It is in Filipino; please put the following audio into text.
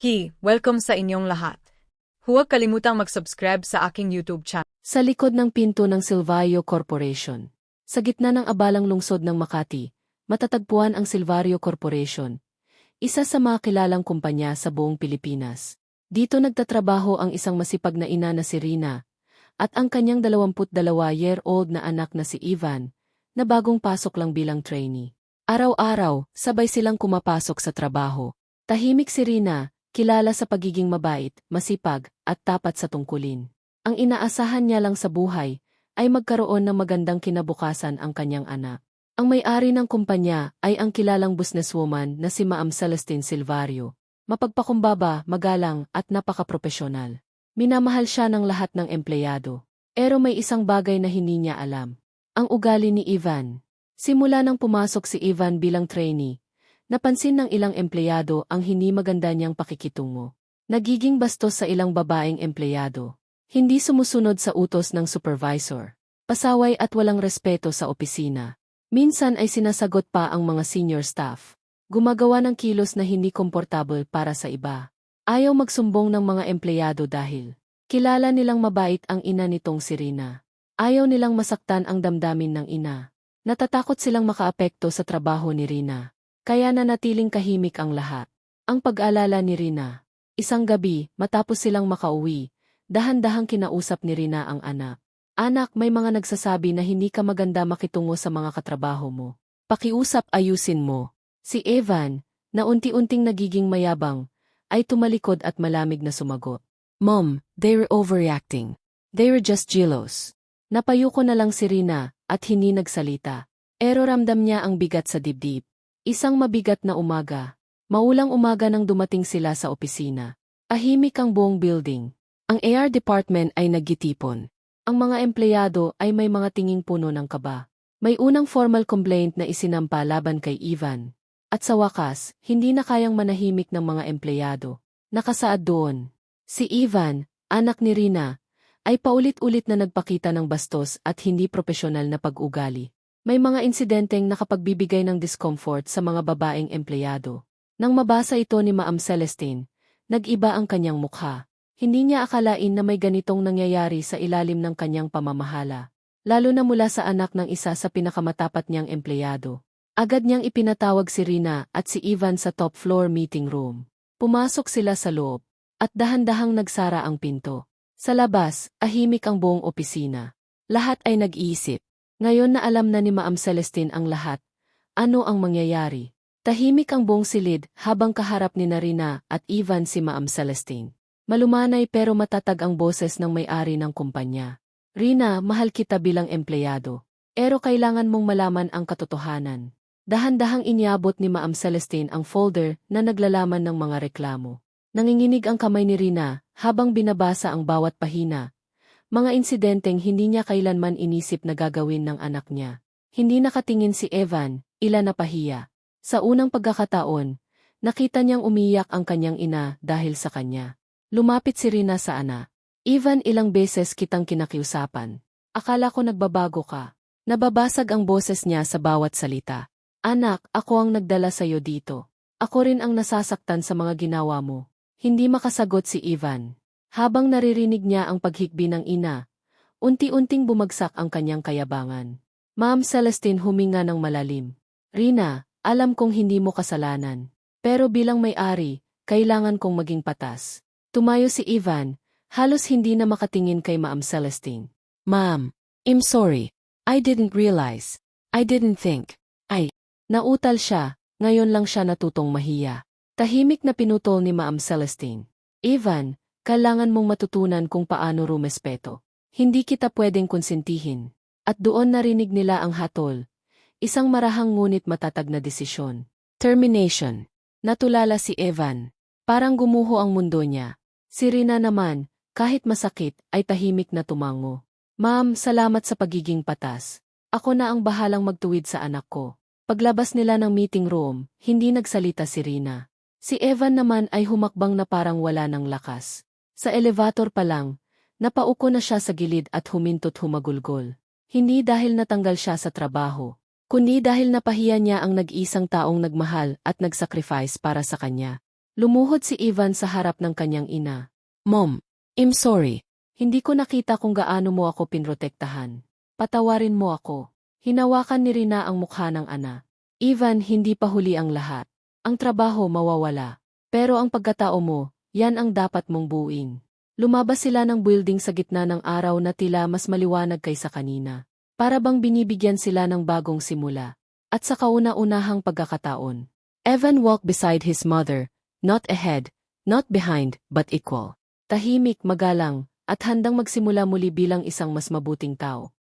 Hi, welcome sa inyong lahat. Huwag kalimutang mag-subscribe sa aking YouTube channel. Sa likod ng pinto ng Silvario Corporation. Sa gitna ng abalang lungsod ng Makati, matatagpuan ang Silvario Corporation, isa sa mga kilalang kumpanya sa buong Pilipinas. Dito nagtatrabaho ang isang masipag na ina na si Rina, at ang kanyang 22-year-old na anak na si Ivan, na bagong pasok lang bilang trainee. Araw-araw, sabay silang kumapasok sa trabaho. Tahimik si Rina, kilala sa pagiging mabait, masipag, at tapat sa tungkulin. Ang inaasahan niya lang sa buhay ay magkaroon ng magandang kinabukasan ang kanyang anak. Ang may-ari ng kumpanya ay ang kilalang businesswoman na si Maam Celestine Silvario. Mapagpakumbaba, magalang, at napakapropesyonal. Minamahal siya ng lahat ng empleyado. Pero may isang bagay na hindi niya alam. Ang ugali ni Ivan. Simula nang pumasok si Ivan bilang trainee, napansin ng ilang empleyado ang hindi maganda niyang pakikitungo. Nagiging bastos sa ilang babaeng empleyado. Hindi sumusunod sa utos ng supervisor. Pasaway at walang respeto sa opisina. Minsan ay sinasagot pa ang mga senior staff. Gumagawa ng kilos na hindi komportable para sa iba. Ayaw magsumbong ng mga empleyado dahil kilala nilang mabait ang ina nitong si Rina. Ayaw nilang masaktan ang damdamin ng ina. Natatakot silang makaapekto sa trabaho ni Rina. Kaya nanatiling kahimik ang lahat. Ang pag-alala ni Rina. Isang gabi, matapos silang makauwi, dahan-dahang kinausap ni Rina ang anak. Anak, may mga nagsasabi na hindi ka maganda makitungo sa mga katrabaho mo. Pakiusap ayusin mo. Si Evan, na unti-unting nagiging mayabang, ay tumalikod at malamig na sumagot. Mom, they were overreacting. They were just jealous. Napayuko na lang si Rina at hindi nagsalita. Pero ramdam niya ang bigat sa dibdib. Isang mabigat na umaga. Maulang umaga nang dumating sila sa opisina. Ahimik ang buong building. Ang AR department ay naggitipon. Ang mga empleyado ay may mga tinging puno ng kaba. May unang formal complaint na isinampa laban kay Ivan. At sa wakas, hindi na kayang manahimik ng mga empleyado. Nakasaad doon. Si Ivan, anak ni Rina, ay paulit-ulit na nagpakita ng bastos at hindi propesyonal na pag-ugali. May mga insidenteng nakapagbibigay ng discomfort sa mga babaeng empleyado. Nang mabasa ito ni Maam Celestine, nag-iba ang kanyang mukha. Hindi niya akalain na may ganitong nangyayari sa ilalim ng kanyang pamamahala. Lalo na mula sa anak ng isa sa pinakamatapat niyang empleyado. Agad niyang ipinatawag si Rina at si Ivan sa top floor meeting room. Pumasok sila sa loob, at dahan-dahang nagsara ang pinto. Sa labas, ahimik ang buong opisina. Lahat ay nag-iisip. Ngayon na alam na ni Maam Celestine ang lahat. Ano ang mangyayari? Tahimik ang buong silid habang kaharap ni Narina at Ivan si Maam Celestine. Malumanay pero matatag ang boses ng may-ari ng kumpanya. Rina, mahal kita bilang empleyado. Pero kailangan mong malaman ang katotohanan. Dahan-dahang inyabot ni Maam Celestine ang folder na naglalaman ng mga reklamo. Nanginginig ang kamay ni Rina habang binabasa ang bawat pahina. Mga insidenteng hindi niya kailanman inisip na gagawin ng anak niya. Hindi nakatingin si Evan, ila na pahiya. Sa unang pagkakataon, nakita niyang umiyak ang kanyang ina dahil sa kanya. Lumapit si Rina sa ana. Evan ilang beses kitang kinakiusapan. Akala ko nagbabago ka. Nababasag ang boses niya sa bawat salita. Anak, ako ang nagdala sa iyo dito. Ako rin ang nasasaktan sa mga ginawa mo. Hindi makasagot si Ivan. Habang naririnig niya ang paghikbi ng ina, unti-unting bumagsak ang kanyang kayabangan. Ma'am Celestine huminga ng malalim. Rina, alam kong hindi mo kasalanan. Pero bilang may-ari, kailangan kong maging patas. Tumayo si Ivan, halos hindi na makatingin kay Ma'am Celestine. Ma'am, I'm sorry. I didn't realize. I didn't think. Ay, nautal siya, ngayon lang siya natutong mahiya. Tahimik na pinutol ni Ma'am Celestine. Ivan, kailangan mong matutunan kung paano rumespeto. Hindi kita pwedeng konsentihin. At doon narinig nila ang hatol. Isang marahang ngunit matatag na desisyon. Termination. Natulala si Evan. Parang gumuho ang mundo niya. Si Rina naman, kahit masakit, ay tahimik na tumango. Ma'am, salamat sa pagiging patas. Ako na ang bahalang magtuwid sa anak ko. Paglabas nila ng meeting room, hindi nagsalita si Rina. Si Evan naman ay humakbang na parang wala ng lakas. Sa elevator pa lang, napauko na siya sa gilid at humintot humagulgol. Hindi dahil natanggal siya sa trabaho, kundi dahil napahiya niya ang nag-isang taong nagmahal at nagsacrifice para sa kanya. Lumuhod si Ivan sa harap ng kanyang ina. Mom, I'm sorry. Hindi ko nakita kung gaano mo ako pinrotektahan. Patawarin mo ako. Hinawakan ni Rina ang mukha ng ana. Ivan, hindi pa huli ang lahat. Ang trabaho mawawala. Pero ang pagkatao mo, yan ang dapat mong buuin. Lumabas sila ng building sa gitna ng araw na tila mas maliwanag kaysa kanina. Para bang binibigyan sila ng bagong simula. At sa kauna-unahang pagkakataon. Evan walked beside his mother, not ahead, not behind, but equal. Tahimik, magalang, at handang magsimula muli bilang isang mas mabuting tao.